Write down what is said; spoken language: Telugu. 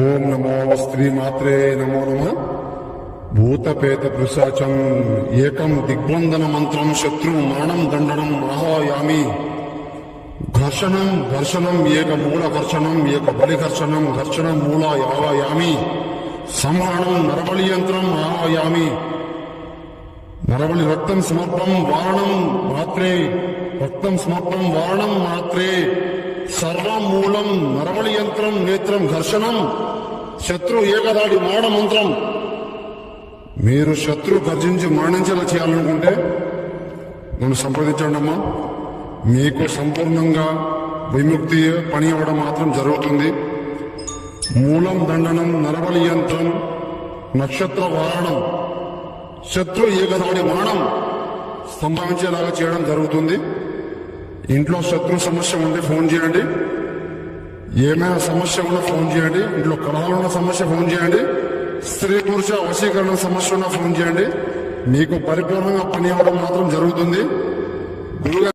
ఓం నమో స్త్రీ మాత్రే నమో నమ భూతపేత పిశాచం ఏకం దిగ్బంధన మంత్రం శత్రు మరణం దండనం ఆహ్వాయామి ఘర్షణం ఘర్షణం ఏక మూల ఘర్షణం ఏక బలి ఘర్షణం ఘర్షణం మూల యావయామి సంహరణం నరబలి యంత్రం ఆహ్వాయామి నరబలి రక్తం సమర్పం వారణం మాత్రే రక్తం సమర్పం వారణం మాత్రే సర్వం మంత్రం నేత్రం ఘర్షణం. శత్రు ఏకదాడి మాడ మంత్రం. మీరు శత్రు గర్జించి మరణించేలా చేయాలనుకుంటే నన్ను సంప్రదించండి అమ్మా. మీకు సంపూర్ణంగా విముక్తి పని అవ్వడం మాత్రం జరుగుతుంది. మూలం దండనం నరబలి యంత్రం నక్షత్ర వారణం శత్రు ఏకదాడి మరణం సంభవించేలాగా చేయడం జరుగుతుంది. ఇంట్లో శత్రు సమస్య ఉంటే ఫోన్ చేయండి. ఏమైనా సమస్య ఉన్నా ఫోన్ చేయండి. ఇంట్లో కలహాలు ఉన్న సమస్య ఫోన్ చేయండి. స్త్రీ పురుష వశీకరణ సమస్య ఉన్న ఫోన్ చేయండి. మీకు పరిపూర్ణంగా పని అవ్వడం మాత్రం జరుగుతుంది. గురుగారు